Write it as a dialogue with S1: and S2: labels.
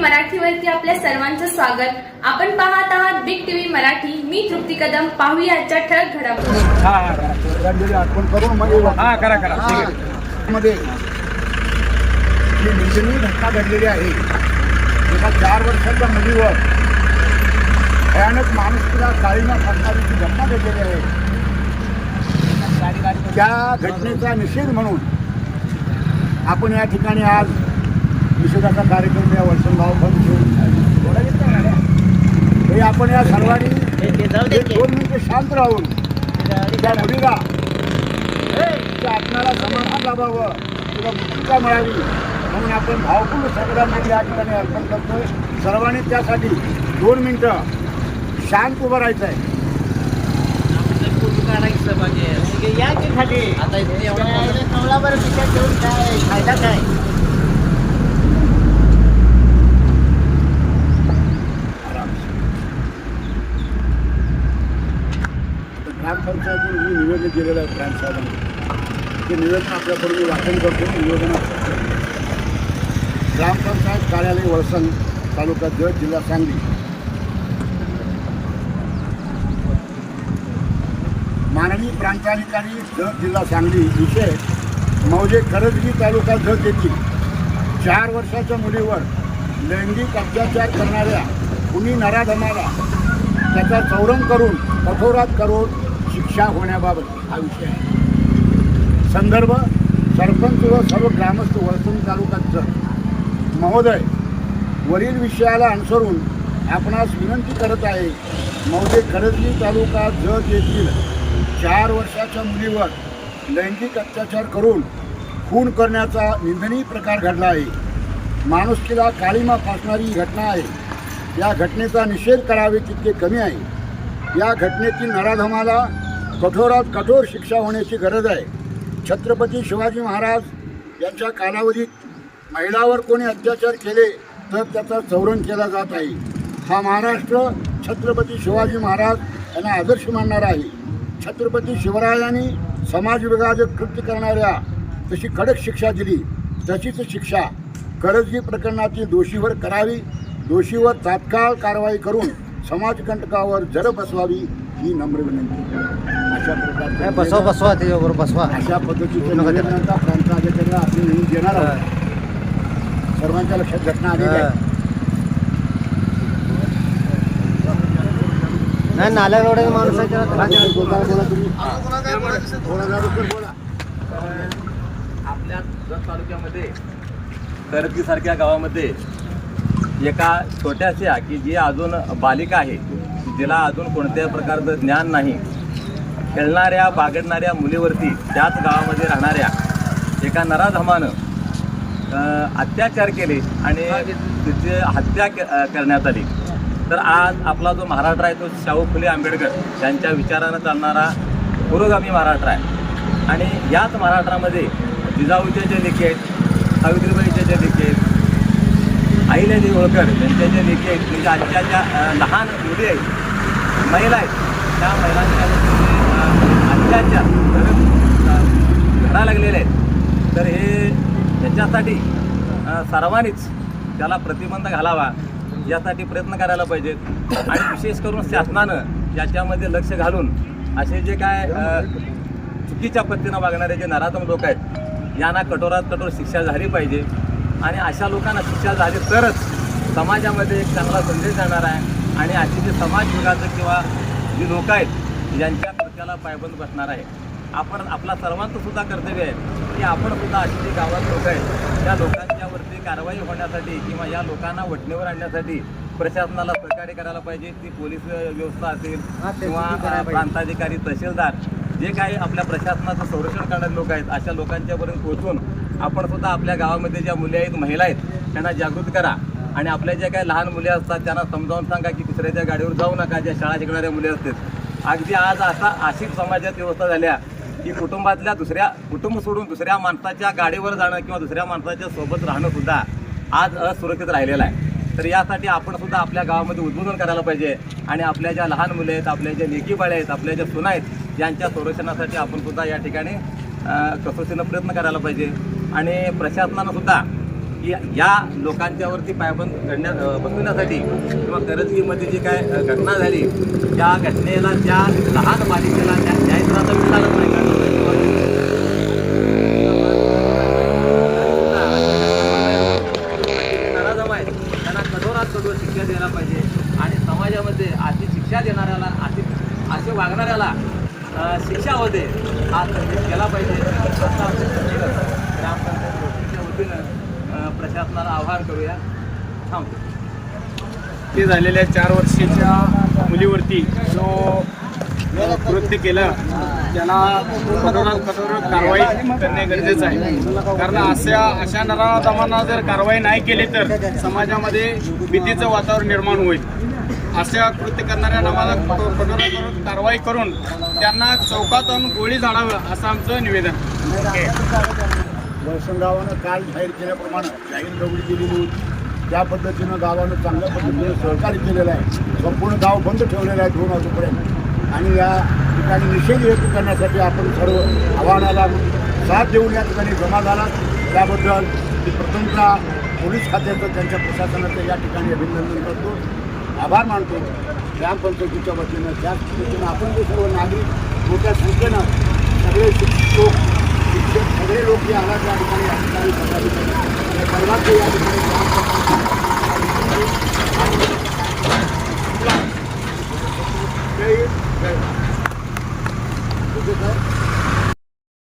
S1: मराठीवरती आपल्या सर्वांचं स्वागत. आपण पाहत आहात बिग टीव्ही मराठी. मी तृप्ती कदम. पाहूया आजच्या ठळक घडामोडी.
S2: हा हा
S3: अर्पण करून.
S2: हा
S3: मध्ये जी निंदनीय घटना घडलेली आहे. एका चार वर्षाच्या मुलीवर भयानक माणुसकीला काळीमा फासणारी जी घटना घडलेली आहे त्या घटनेचा निषेध म्हणून आपण या ठिकाणी आज निषेधाचा कार्यक्रम या वर्षणभाव पण घेऊन हे आपण या सर्वांनी दोन मिनिटे शांत राहून त्या मुलीला आत्म्याला समाधान लाभावं किंवा मुक्तिका मिळावी म्हणून आपण भावपूर्ण सगळ्यांना या ठिकाणी अर्पण करतोय. सर्वांनी त्यासाठी दोन मिनटं शांत उभं राहायचं आहे तर ग्रामपंचायतीने मी निवेदन केलेलं आहे ग्रामसाहेबांनी ते निवेदन आपल्याकडून मी वाचन करतो. निवेदन ग्रामपंचायत कार्यालय वळसंग तालुका जत जिल्हा सांगली. माननीय प्रांताधिकारी जत जिल्हा सांगली विषय मौजे खरजगी तालुका जत येथील चार वर्षाच्या मुलीवर लैंगिक अत्याचार करणाऱ्या कुणी नराधमाला त्याचा चौरंग करून कठोरात करून शिक्षा होण्याबाबत हा विषय आहे. संदर्भ सरपंच व सर्व ग्रामस्थ वळसंग तालुक्यात महोदय वरील विषयाला अनुसरून आपणास विनंती करत आहे महोदय खरजगी तालुका जत येथील चार वर्षाच्या मुलीवर लैंगिक अत्याचार करून खून करण्याचा निंदनीय प्रकार घडला आहे. माणुसकीला काळीमा फासणारी घटना आहे. या घटनेचा निषेध करावे तितके कमी आहे. या घटनेतील नराधमाला कठोरात कठोर शिक्षा होण्याची गरज आहे. छत्रपती शिवाजी महाराज यांच्या कालावधीत महिलावर कोणी अत्याचार केले तर त्याचा चौरण केला जात आहे. हा महाराष्ट्र छत्रपती शिवाजी महाराज यांना आदर्श मानणारा आहे. छत्रपती शिवरायांनी समाज विभाजक कृत्य करणाऱ्या तशी कडक शिक्षा दिली तशीच शिक्षा करजगी प्रकरणातील दोषीवर करावी दोषीवर तात्काळ कारवाई करून समाजकंटकावर जर बसवावी ही नम्र विनंती. अशा
S4: काय
S3: प्रकारचे
S4: बसवा बसवा त्याच्याबरोबर बसवा.
S3: अशा पद्धतीचे प्रांताधिकाऱ्याला आपण नेहमी देणार आहोत. सर्वांच्या लक्षात घटना आलेली आहे.
S4: नाही नाल्या एवढ्या माणूस आहे त्याला.
S3: बोला,
S4: त्रास
S3: बोला, बोला तुम्ही. बोला.
S2: आपल्या जत तालुक्यामध्ये करतगीसारख्या गावामध्ये एका छोट्याशा की जी अजून बालिका आहे जिला अजून कोणत्याही प्रकारचं ज्ञान नाही. खेळणाऱ्या बागडणाऱ्या मुलीवरती त्याच गावामध्ये राहणाऱ्या एका नराधमानं अत्याचार केले आणि तिची हत्या करण्यात आली. तर आज आपला जो महाराष्ट्र आहे तो शाहू फुले आंबेडकर यांच्या विचारानं चालणारा पुरोगामी महाराष्ट्र आहे. आणि याच महाराष्ट्रामध्ये जिजाऊचे जे लेखी आहेत सावित्रीबाईचे जे लेखी आहेत अहिल्याजी होळकर त्यांच्या जे लेखी आहेत म्हणजे आजच्या ज्या लहान मुली आहेत महिला आहेत त्या महिलांच्या अ, घडा लागलेले आहेत तर हे त्याच्यासाठी सर्वांनीच त्याला प्रतिबंध घालावा. यासाठी प्रयत्न करायला पाहिजेत. आणि विशेष करून शासनानं याच्यामध्ये लक्ष घालून असे जे काय चुकीच्या पद्धतीनं वागणारे जे नराधम लोक आहेत यांना कठोरात कठोर शिक्षा झाली पाहिजे. आणि अशा लोकांना शिक्षा झाली तरच समाजामध्ये एक चांगला संदेश जाणार आहे. आणि अशी जी समाज विभागाचं किंवा जी लोक आहेत यांच्या कृत्याला पायबंद बसणार आहे. आपण आपला सर्वांचं सुद्धा कर्तव्य आहे की आपण सुद्धा अशी जी गावात लोक आहेत त्या लोकांच्यावरती कारवाई होण्यासाठी किंवा या लोकांना वटणीवर आणण्यासाठी प्रशासनाला सहकार्य करायला पाहिजे. ती पोलीस व्यवस्था असेल किंवा. प्रांताधिकारी तहसीलदार जे काही आपल्या प्रशासनाचं संरक्षण करणारे लोक आहेत अशा लोकांच्यापर्यंत पोहोचून आपण सुद्धा आपल्या गावामध्ये ज्या मुली आहेत महिला आहेत त्यांना जागृत करा. आणि आपल्या ज्या काही लहान मुली असतात त्यांना समजावून सांगा की दुसऱ्याच्या गाडीवर जाऊ नका ज्या शाळा शिकणाऱ्या मुली असतात. अगदी आज असा आशिक समाजात व्यवस्था झाल्या की कुटुंबातल्या दुसऱ्या कुटुंब सोडून दुसऱ्या माणसाच्या गाडीवर जाणं किंवा दुसऱ्या माणसाच्या सोबत राहणं सुद्धा आज असुरक्षित राहिलेलं आहे. तर यासाठी आपण सुद्धा आपल्या गावामध्ये उद्बोधन करायला पाहिजे. आणि आपल्या ज्या लहान मुले आहेत आपल्या ज्या लेकी आहेत आपल्या ज्या सुना आहेत यांच्या संरक्षणासाठी आपण सुद्धा या ठिकाणी कसोशीनं प्रयत्न करायला पाहिजे. आणि प्रशासनानं सुद्धा की या लोकांच्यावरती पायबंद करण्यात अ, बसवण्यासाठी किंवा करजगीमध्ये जी काय घटना झाली त्या घटनेला त्या लहान बालिकेला त्या न्याय तर आता मिळालाच नाही कारण नराधम आहेत. त्यांना कठोरात कठोर शिक्षा द्यायला पाहिजे आणि समाजामध्ये अशी शिक्षा देणाऱ्याला अशी असे वागणाऱ्याला शिक्षा होते हा केला पाहिजे. ग्रामपंचायत गोष्टीच्या वतीनं प्रशासनाला आवाहन करूया. थांबतो
S5: ते झालेल्या चार वर्षाच्या मुलीवरती जो कृत्य केलं त्याला कठोरात कठोर कारवाई करणे गरजेचं आहे. कारण अशा अशा नराधमांना जर कारवाई नाही केली तर समाजामध्ये भीतीचं वातावरण निर्माण होईल. अशा कृत्य करणाऱ्या नामाला कठोरात कठोर कारवाई करून त्यांना चौकात आणून गोळी झाडावं असं आमचं निवेदन.
S3: वळसंग गावानं काल जाहीर केल्याप्रमाणे जाहीर दौडी केलेली होती. त्या पद्धतीनं गावानं चांगल्या पद्धतीने सहकार्य केलेलं आहे. संपूर्ण गाव बंद ठेवलेलं आहे दोन वाजेपर्यंत. आणि या ठिकाणी निषेध व्यक्त करण्यासाठी आपण सर्व आव्हानाला साथ देऊन या ठिकाणी जमा झाला त्याबद्दल प्रथमता पोलीस खात्याचं त्यांच्या प्रशासनाचं या ठिकाणी अभिनंदन करतो. आभार मानतो. ग्रामपंचायतीच्या वतीनं त्याच पद्धतीनं आपण जे सर्व नागरिक मोठ्या संख्येनं सगळे लोक सगळे लोक जे आला त्या ठिकाणी या या ठिकाणी